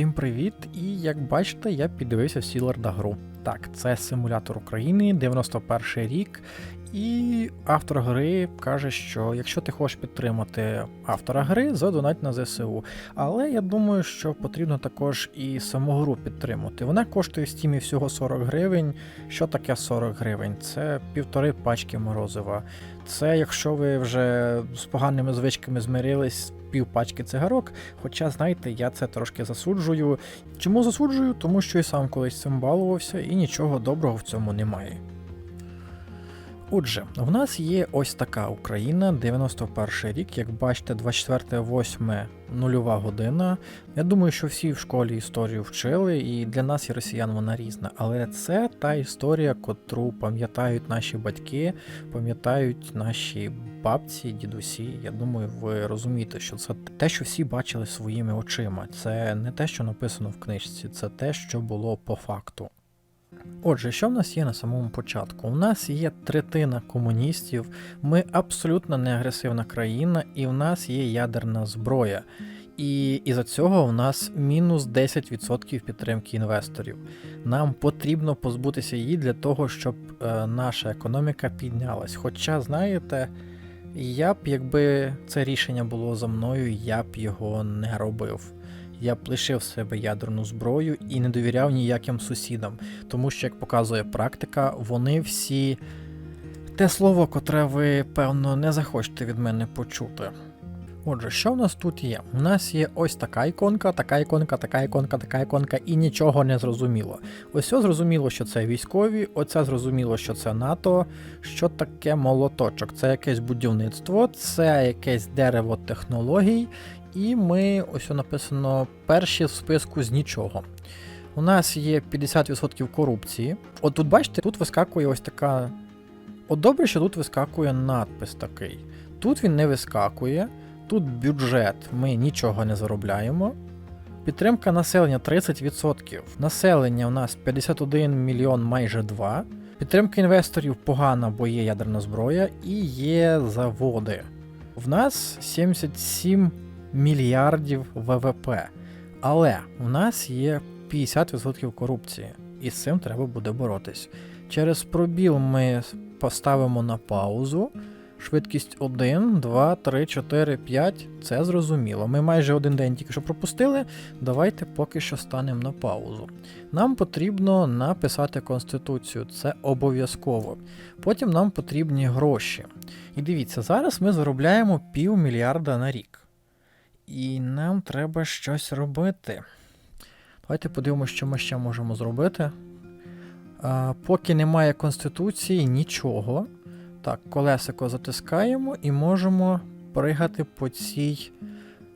Всім привіт! І як бачите, я піддивився Сіларда гру. Так, це симулятор України, 91 рік. І автор гри каже, що якщо ти хочеш підтримати автора гри, задонать на ЗСУ. Але я думаю, що потрібно також і саму гру підтримати. Вона коштує в стімі всього 40 гривень. Що таке 40 гривень? Це півтори пачки морозива. Це якщо ви вже з поганими звичками змирились, пів пачки цигарок. Хоча, знаєте, я це трошки засуджую. Чому засуджую? Тому що і сам колись цим балувався, і нічого доброго в цьому немає. Отже, в нас є ось така Україна, 91 рік, як бачите, 24.08 нульова година. Я думаю, що всі в школі історію вчили, і для нас, і росіян, вона різна. Але це та історія, котру пам'ятають наші батьки, пам'ятають наші бабці, дідусі. Я думаю, ви розумієте, що це те, що всі бачили своїми очима. Це не те, що написано в книжці, це те, що було по факту. Отже, що в нас є на самому початку? У нас є третина комуністів, ми абсолютно не агресивна країна, і в нас є ядерна зброя. І із-за цього у нас мінус 10% підтримки інвесторів. Нам потрібно позбутися її для того, щоб е, наша економіка піднялась. Хоча, знаєте, я б, якби це рішення було за мною, я б його не робив я б лишив себе ядерну зброю і не довіряв ніяким сусідам, тому що, як показує практика, вони всі те слово, котре ви, певно, не захочете від мене почути. Отже, що в нас тут є? У нас є ось така іконка, така іконка, така іконка, така іконка, і нічого не зрозуміло. Ось зрозуміло, що це військові, оце зрозуміло, що це НАТО. Що таке молоточок? Це якесь будівництво, це якесь дерево технологій, і ми ось написано перші в списку з нічого. У нас є 50% корупції. От тут, бачите, тут вискакує ось така. От добре, що тут вискакує надпис такий. Тут він не вискакує, тут бюджет, ми нічого не заробляємо. Підтримка населення 30%. Населення у нас 51 мільйон майже 2. Підтримка інвесторів погана, бо є ядерна зброя, і є заводи. В нас 77 мільярдів ВВП. Але у нас є 50% корупції, і з цим треба буде боротись. Через пробіл ми поставимо на паузу. Швидкість 1, 2, 3, 4, 5 це зрозуміло. Ми майже один день тільки що пропустили. Давайте поки що станемо на паузу. Нам потрібно написати Конституцію, це обов'язково. Потім нам потрібні гроші. І дивіться, зараз ми заробляємо пів мільярда на рік. І нам треба щось робити. Давайте подивимося, що ми ще можемо зробити. А, Поки немає конституції, нічого. Так, колесико затискаємо і можемо пригати по цій.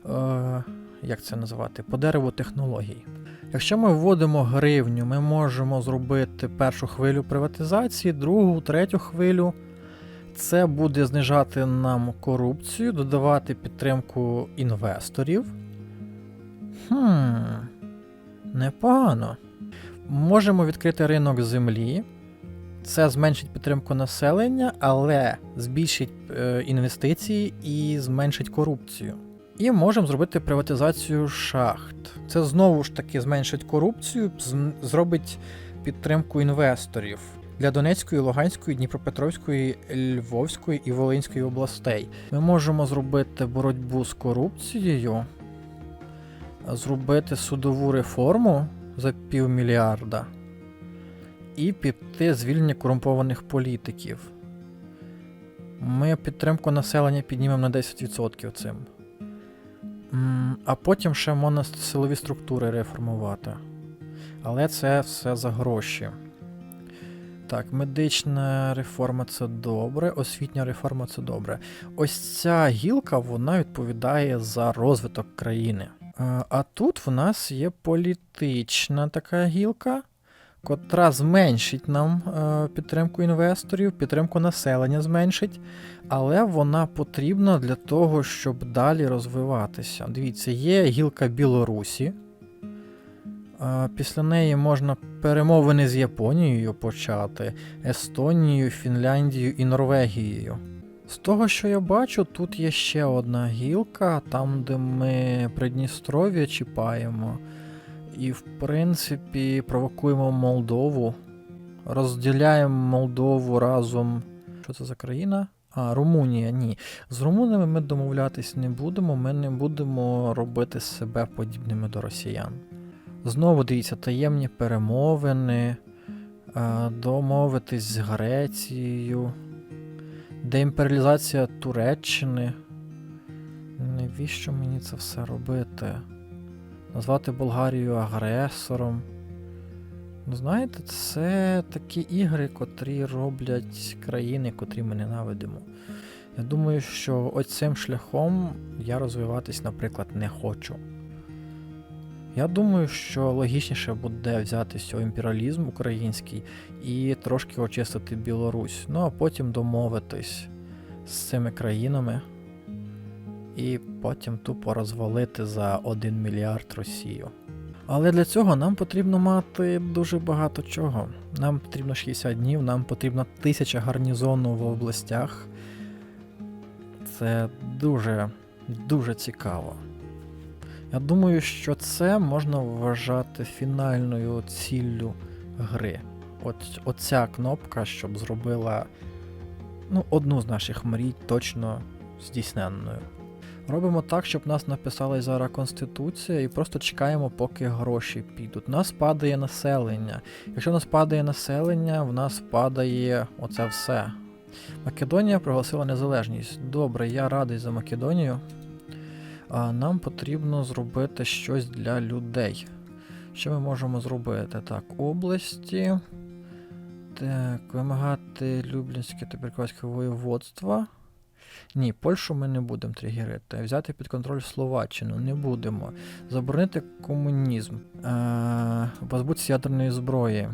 Е, як це називати? По дереву технологій. Якщо ми вводимо гривню, ми можемо зробити першу хвилю приватизації, другу, третю хвилю. Це буде знижати нам корупцію, додавати підтримку інвесторів. Хм, непогано. Можемо відкрити ринок землі. Це зменшить підтримку населення, але збільшить е, інвестиції і зменшить корупцію. І можемо зробити приватизацію шахт. Це знову ж таки зменшить корупцію, зробить підтримку інвесторів для Донецької, Луганської, Дніпропетровської, Львовської і Волинської областей. Ми можемо зробити боротьбу з корупцією, зробити судову реформу за півмільярда і піти звільнення корумпованих політиків. Ми підтримку населення піднімемо на 10% цим. А потім ще можна силові структури реформувати. Але це все за гроші. Так, медична реформа це добре, освітня реформа це добре. Ось ця гілка вона відповідає за розвиток країни. А тут в нас є політична така гілка, котра зменшить нам підтримку інвесторів, підтримку населення зменшить, але вона потрібна для того, щоб далі розвиватися. Дивіться, є гілка Білорусі. Після неї можна перемовини з Японією почати, Естонією, Фінляндією і Норвегією. З того, що я бачу, тут є ще одна гілка, там, де ми Придністров'я чіпаємо. І, в принципі, провокуємо Молдову. Розділяємо Молдову разом. Що це за країна? А, Румунія, ні. З румунами ми домовлятись не будемо, ми не будемо робити себе подібними до росіян. Знову дивіться, таємні перемовини, е, домовитись з Грецією, деімперіалізація Туреччини. Навіщо мені це все робити? Назвати Болгарію агресором. Ну, знаєте, це такі ігри, котрі роблять країни, котрі ми ненавидимо. Я думаю, що ось цим шляхом я розвиватись, наприклад, не хочу. Я думаю, що логічніше буде взяти цього імперіалізм український і трошки очистити Білорусь. Ну а потім домовитись з цими країнами і потім тупо розвалити за 1 мільярд Росію. Але для цього нам потрібно мати дуже багато чого. Нам потрібно 60 днів, нам потрібно тисяча гарнізону в областях. Це дуже, дуже цікаво. Я думаю, що це можна вважати фінальною ціллю гри. От оця кнопка, щоб зробила ну, одну з наших мрій точно здійсненною. Робимо так, щоб нас написала зараз Конституція, і просто чекаємо, поки гроші підуть. У нас падає населення. Якщо в нас падає населення, в нас падає оце все. Македонія проголосила незалежність. Добре, я радий за Македонію. Нам потрібно зробити щось для людей. Що ми можемо зробити? Так, області. Так, вимагати Люблінське та Бірковське воєводство. Ні, Польщу ми не будемо тригерити. Взяти під контроль Словаччину не будемо. Заборонити комунізм. Е, позбутися ядерної зброї.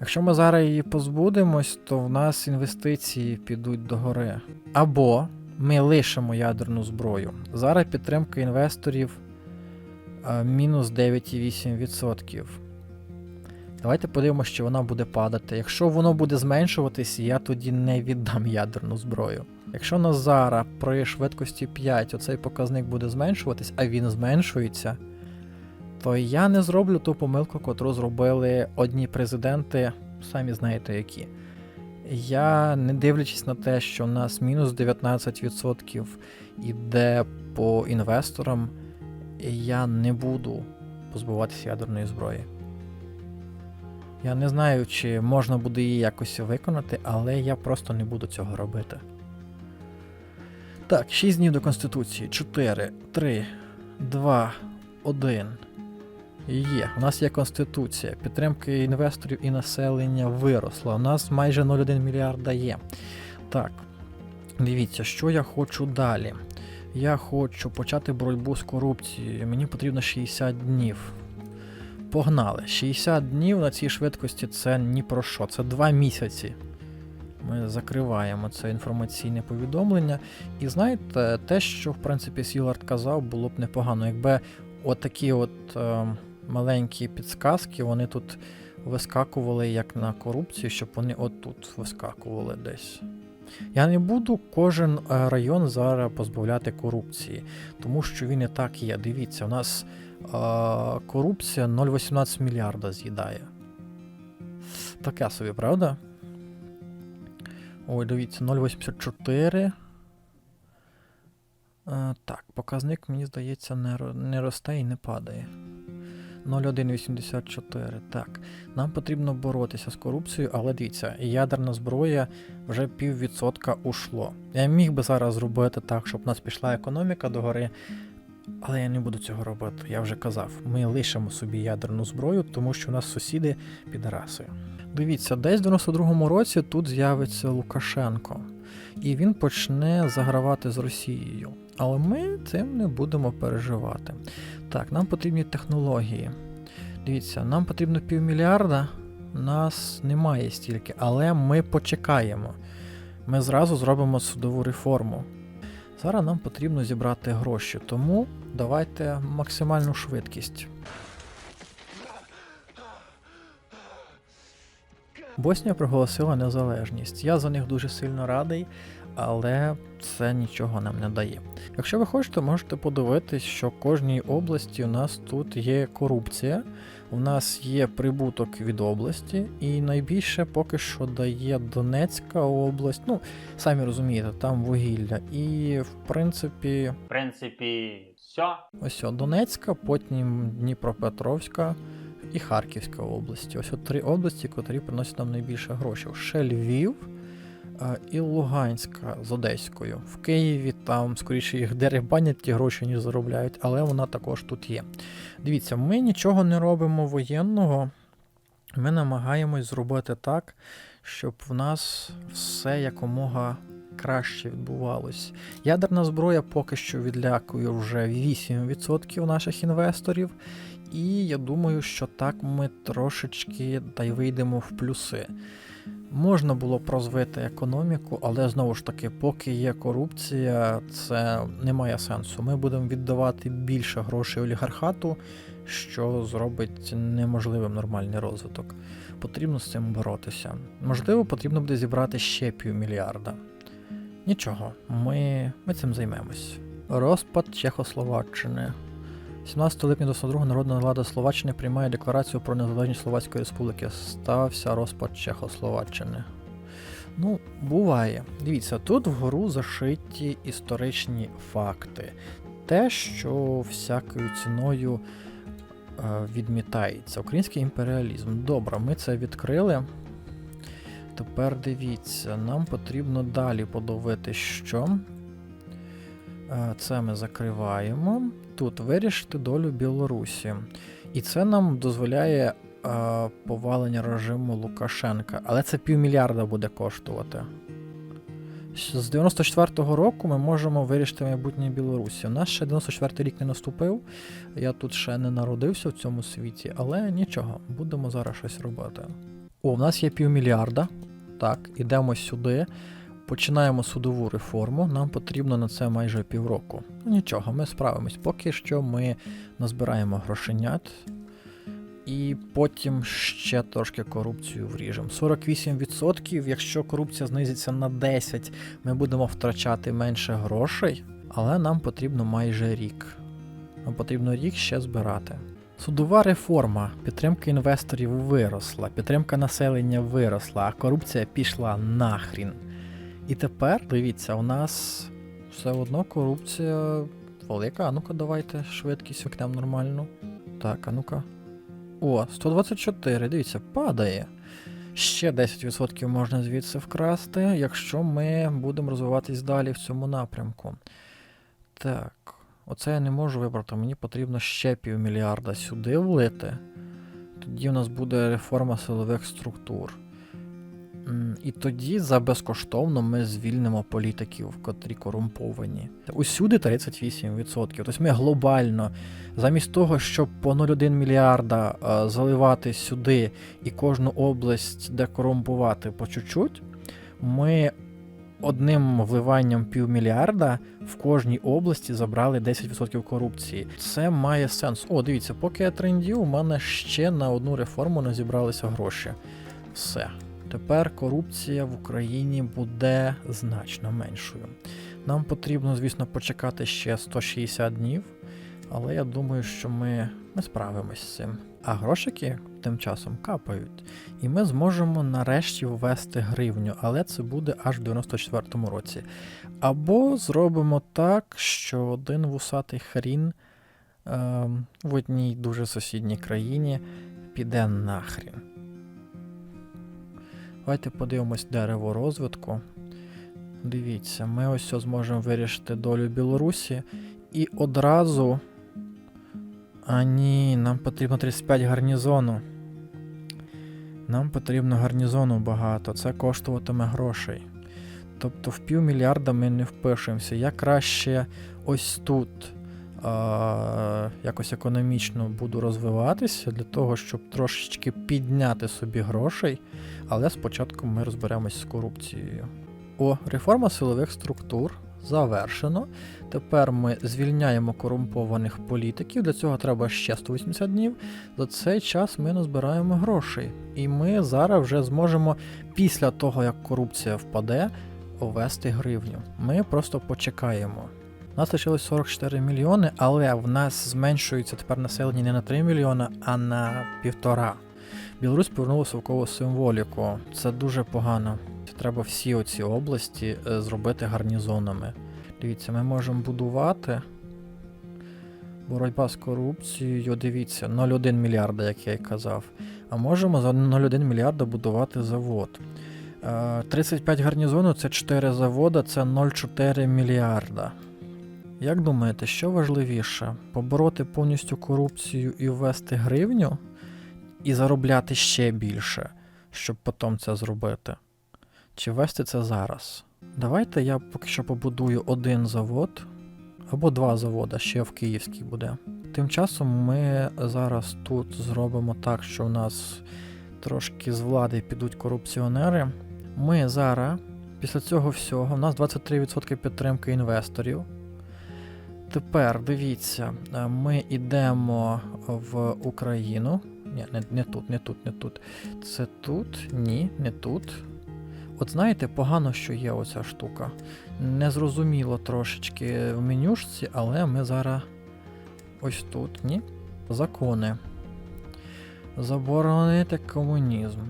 Якщо ми зараз її позбудемось, то в нас інвестиції підуть догори. Або ми лишимо ядерну зброю. Зараз підтримка інвесторів е, мінус 9,8%. Давайте подивимося, що вона буде падати. Якщо воно буде зменшуватись, я тоді не віддам ядерну зброю. Якщо на зараз при швидкості 5 оцей показник буде зменшуватись, а він зменшується, то я не зроблю ту помилку, котру зробили одні президенти, самі знаєте які. Я, не дивлячись на те, що в нас мінус 19% іде по інвесторам, я не буду позбуватися ядерної зброї. Я не знаю, чи можна буде її якось виконати, але я просто не буду цього робити. Так, 6 днів до Конституції. 4, 3, 2, 1. Є. У нас є Конституція. Підтримка інвесторів і населення виросла. У нас майже 0,1 мільярда є. Так. Дивіться, що я хочу далі. Я хочу почати боротьбу з корупцією. Мені потрібно 60 днів. Погнали. 60 днів на цій швидкості це ні про що. Це 2 місяці. Ми закриваємо це інформаційне повідомлення. І знаєте, те, що в принципі Сілард казав, було б непогано, якби отакі от е, маленькі підсказки вони тут вискакували як на корупцію, щоб вони отут вискакували десь. Я не буду кожен е, район зараз позбавляти корупції, тому що він і так є. Дивіться, у нас е, корупція 0,18 мільярда з'їдає. Таке собі, правда? Ой, дивіться, 0,84. Е, так, показник, мені здається, не, не росте і не падає. 0,184. Так. Нам потрібно боротися з корупцією, але дивіться, ядерна зброя вже піввідсотка ушло. Я міг би зараз зробити так, щоб у нас пішла економіка догори, але я не буду цього робити. Я вже казав, ми лишимо собі ядерну зброю, тому що у нас сусіди підараси. Дивіться, десь в 92-му році тут з'явиться Лукашенко, і він почне загравати з Росією. Але ми цим не будемо переживати. Так, нам потрібні технології. Дивіться, нам потрібно півмільярда, нас немає стільки, але ми почекаємо. Ми зразу зробимо судову реформу. Зараз нам потрібно зібрати гроші, тому давайте максимальну швидкість. Боснія проголосила незалежність. Я за них дуже сильно радий, але це нічого нам не дає. Якщо ви хочете, можете подивитись, що в кожній області у нас тут є корупція, у нас є прибуток від області, і найбільше поки що дає Донецька область. Ну, самі розумієте, там вугілля. І в принципі, В принципі, все. ось о, Донецька, потім Дніпропетровська і Харківська області. Ось от три області, котрі приносять нам найбільше грошей. Ще Львів і Луганська з Одеською. В Києві там скоріше їх деребанять ті гроші, ніж заробляють, але вона також тут є. Дивіться, ми нічого не робимо воєнного. Ми намагаємось зробити так, щоб в нас все якомога краще відбувалось. Ядерна зброя поки що відлякує вже 8% наших інвесторів, і я думаю, що так ми трошечки та й вийдемо в плюси. Можна було б розвити економіку, але знову ж таки, поки є корупція, це не має сенсу. Ми будемо віддавати більше грошей олігархату, що зробить неможливим нормальний розвиток. Потрібно з цим боротися. Можливо, потрібно буде зібрати ще півмільярда. Нічого, ми, ми цим займемось. Розпад Чехословаччини. 17 липня 22 народна влада Словаччини приймає декларацію про незалежність Словацької Республіки. Стався розпад Чехословаччини. Ну, буває. Дивіться, тут вгору зашиті історичні факти. Те, що всякою ціною е, відмітається. Український імперіалізм. Добре, ми це відкрили. Тепер дивіться, нам потрібно далі подивити, що. Е, Це ми закриваємо. Тут вирішити долю Білорусі. І це нам дозволяє е, повалення режиму Лукашенка. Але це півмільярда буде коштувати. З 94-го року ми можемо вирішити майбутнє Білорусі. У нас ще 94-й рік не наступив. Я тут ще не народився в цьому світі, але нічого, будемо зараз щось робити. О, у нас є півмільярда. Так, ідемо сюди. Починаємо судову реформу. Нам потрібно на це майже півроку. Ну нічого, ми справимось. Поки що ми назбираємо грошенят. І потім ще трошки корупцію вріжемо. 48%, якщо корупція знизиться на 10, ми будемо втрачати менше грошей, але нам потрібно майже рік. Нам потрібно рік ще збирати. Судова реформа, підтримка інвесторів виросла, підтримка населення виросла, а корупція пішла нахрін. І тепер, дивіться, у нас все одно корупція велика. А ну-ка, давайте швидкість вікнемо нормально. Так, а ну-ка. О, 124, дивіться, падає. Ще 10% можна звідси вкрасти, якщо ми будемо розвиватись далі в цьому напрямку. Так, оце я не можу вибрати, мені потрібно ще півмільярда сюди влити. Тоді у нас буде реформа силових структур. І тоді за безкоштовно ми звільнимо політиків, котрі корумповані. Усюди 38%. Тобто ми глобально, замість того, щоб по 0,1 мільярда е, заливати сюди і кожну область декорумпувати по чуть-чуть, ми одним вливанням півмільярда в кожній області забрали 10% корупції. Це має сенс. О, дивіться, поки я трендів, у мене ще на одну реформу не зібралися гроші. Все. Тепер корупція в Україні буде значно меншою. Нам потрібно, звісно, почекати ще 160 днів, але я думаю, що ми, ми справимось з цим. А грошики тим часом капають, і ми зможемо нарешті ввести гривню, але це буде аж в 94-му році. Або зробимо так, що один вусатий хрін ем, в одній дуже сусідній країні піде нахрін. Давайте подивимось дерево розвитку. Дивіться, ми ось зможемо вирішити долю Білорусі і одразу. А ні, нам потрібно 35 гарнізону. Нам потрібно гарнізону багато, це коштуватиме грошей. Тобто в півмільярда ми не впишемося. Я краще ось тут якось економічно буду розвиватися для того, щоб трошечки підняти собі грошей. Але спочатку ми розберемось з корупцією. О, реформа силових структур завершено. Тепер ми звільняємо корумпованих політиків. Для цього треба ще 180 днів. За цей час ми назбираємо грошей. І ми зараз вже зможемо, після того, як корупція впаде, ввести гривню. Ми просто почекаємо. Нас лишилось 44 мільйони, але в нас зменшується тепер населення не на 3 мільйони, а на півтора. Білорусь повернула совкову символіку. Це дуже погано. Треба всі оці області е, зробити гарнізонами. Дивіться, ми можемо будувати. Боротьба з корупцією, дивіться, 0,1 мільярда, як я й казав. А можемо за 0,1 мільярда будувати завод. Е, 35 гарнізонів це 4 завода, це 0,4 мільярда. Як думаєте, що важливіше? Побороти повністю корупцію і ввести гривню і заробляти ще більше, щоб потім це зробити? Чи ввести це зараз? Давайте я поки що побудую один завод або два завода, ще в Київській буде. Тим часом ми зараз тут зробимо так, що в нас трошки з влади підуть корупціонери. Ми зараз, після цього всього, у нас 23% підтримки інвесторів. Тепер дивіться, е, ми йдемо в Україну. Ні, не, не тут, не тут, не тут. Це тут, ні, не тут. От знаєте, погано, що є оця штука. Незрозуміло трошечки в менюшці, але ми зараз ось тут, ні? Закони. Заборонити комунізм.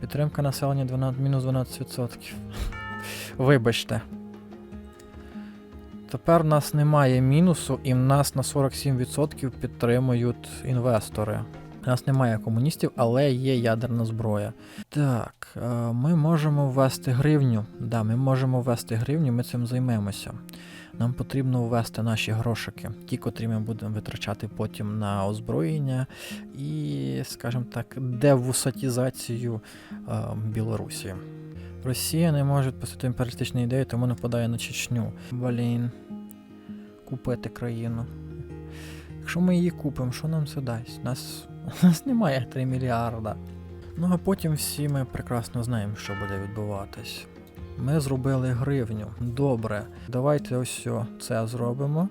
Підтримка населення 12, мінус 12%. Вибачте. Тепер в нас немає мінусу, і в нас на 47% підтримують інвестори. У нас немає комуністів, але є ядерна зброя. Так, е, ми можемо ввести гривню. Да, ми можемо ввести гривню, ми цим займемося. Нам потрібно ввести наші грошики, ті, котрі ми будемо витрачати потім на озброєння і, скажімо так, девусатізацію е, Білорусі. Росія не може відпустити імперіалістичні ідеї, тому нападає на Чечню. Блін. Купити країну. Якщо ми її купимо, що нам це дасть? Нас, нас немає 3 мільярда. Ну а потім всі ми прекрасно знаємо, що буде відбуватись. Ми зробили гривню. Добре. Давайте ось це зробимо.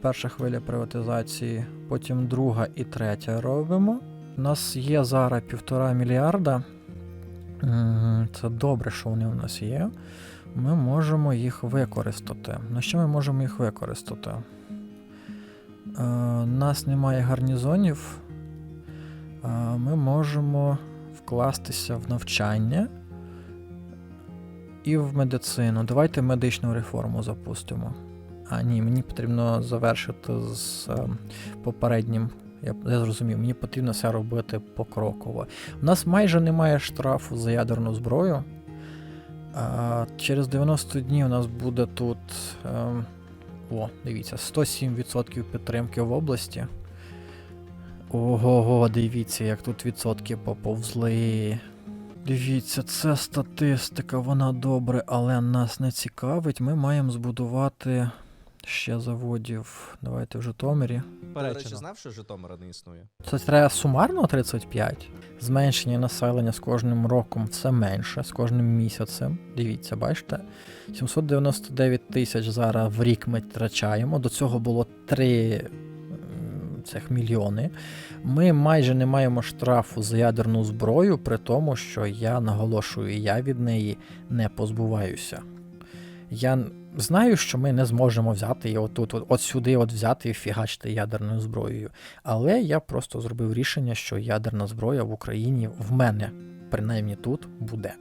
Перша хвиля приватизації, потім друга і третя робимо. У нас є зараз півтора мільярда. Це добре, що вони у нас є. Ми можемо їх використати. На що ми можемо їх використати? Е, У нас немає гарнізонів. Е, Ми можемо вкластися в навчання і в медицину. Давайте медичну реформу запустимо. А, ні, мені потрібно завершити з е, попереднім. Я, я зрозумів, мені потрібно все робити покроково. У нас майже немає штрафу за ядерну зброю. А, через 90 днів у нас буде тут. Ем, о, дивіться, 107% підтримки в області. Ого, дивіться, як тут відсотки поповзли. Дивіться, це статистика, вона добре, але нас не цікавить. Ми маємо збудувати ще заводів. Давайте в Житомирі. До речі, Перечено. знав, що Житомира не існує? Це треба сумарно 35. Зменшення населення з кожним роком все менше, з кожним місяцем. Дивіться, бачите? 799 тисяч зараз в рік ми втрачаємо. До цього було 3 цих мільйони. Ми майже не маємо штрафу за ядерну зброю, при тому, що я наголошую, я від неї не позбуваюся. Я знаю, що ми не зможемо взяти і отут, от, от сюди от взяти і фігачити ядерною зброєю. Але я просто зробив рішення, що ядерна зброя в Україні в мене, принаймні тут, буде.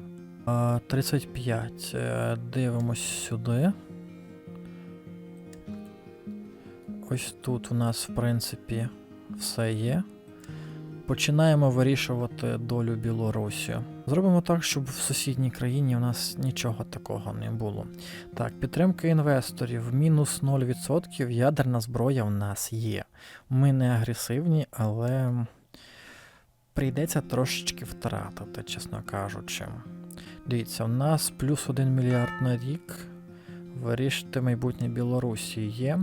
35. Е, Дивимось сюди. Ось тут у нас, в принципі, все є. Починаємо вирішувати долю Білорусі. Зробимо так, щоб в сусідній країні у нас нічого такого не було. Так, підтримка інвесторів мінус 0%. Ядерна зброя в нас є. Ми не агресивні, але прийдеться трошечки втратити, чесно кажучи. Дивіться, у нас плюс 1 мільярд на рік. Вирішити майбутнє Білорусі є.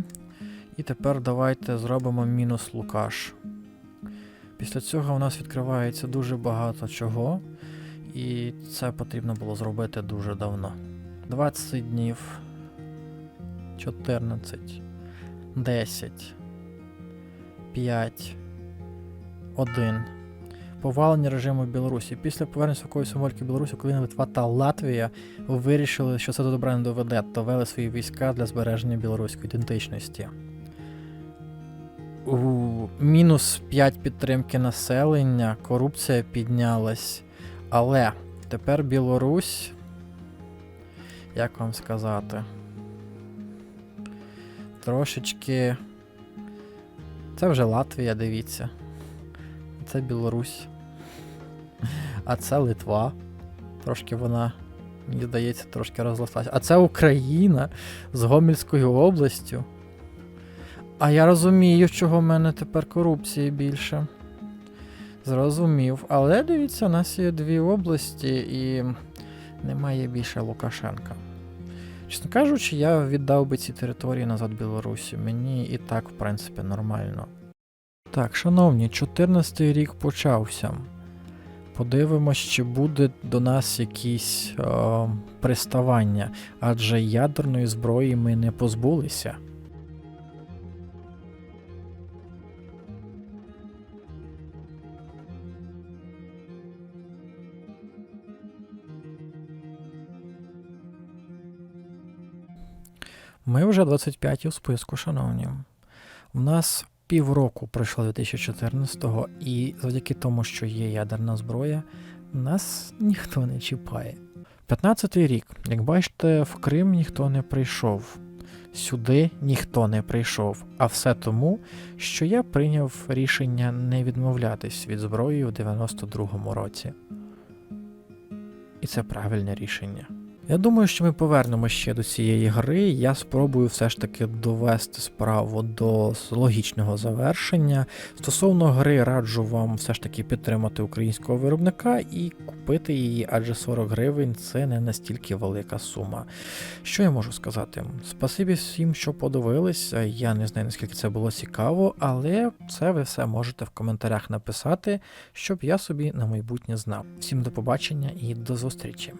І тепер давайте зробимо мінус Лукаш. Після цього у нас відкривається дуже багато чого, і це потрібно було зробити дуже давно. 20 днів, 14, 10, 5, 1. повалення режиму Білорусі. Після повернення свої символіки Білорусі, Україна, Литва та Латвія вирішили, що це до добра не доведе, то вели свої війська для збереження білоруської ідентичності. Мінус 5 підтримки населення, корупція піднялась. Але тепер Білорусь. Як вам сказати? Трошечки. Це вже Латвія, дивіться. Це Білорусь. А це Литва. Трошки вона, мені здається, трошки розрослася. А це Україна з Гомельською областю. А я розумію, чого в мене тепер корупції більше. Зрозумів. Але дивіться, у нас є дві області і немає більше Лукашенка. Чесно кажучи, я віддав би ці території назад Білорусі. Мені і так, в принципі, нормально. Так, шановні, 14-й рік почався. Подивимось, чи буде до нас якісь е, приставання, адже ядерної зброї ми не позбулися. Ми вже 25 у списку, шановні. У нас півроку пройшло 2014-го, і завдяки тому, що є ядерна зброя, нас ніхто не чіпає. 15-й рік, як бачите, в Крим ніхто не прийшов. Сюди ніхто не прийшов, а все тому, що я прийняв рішення не відмовлятись від зброї в 92-му році. І це правильне рішення. Я думаю, що ми повернемо ще до цієї гри. Я спробую все ж таки довести справу до логічного завершення. Стосовно гри, раджу вам все ж таки підтримати українського виробника і купити її, адже 40 гривень це не настільки велика сума. Що я можу сказати? Спасибі всім, що подивились. Я не знаю, наскільки це було цікаво, але це ви все можете в коментарях написати, щоб я собі на майбутнє знав. Всім до побачення і до зустрічі!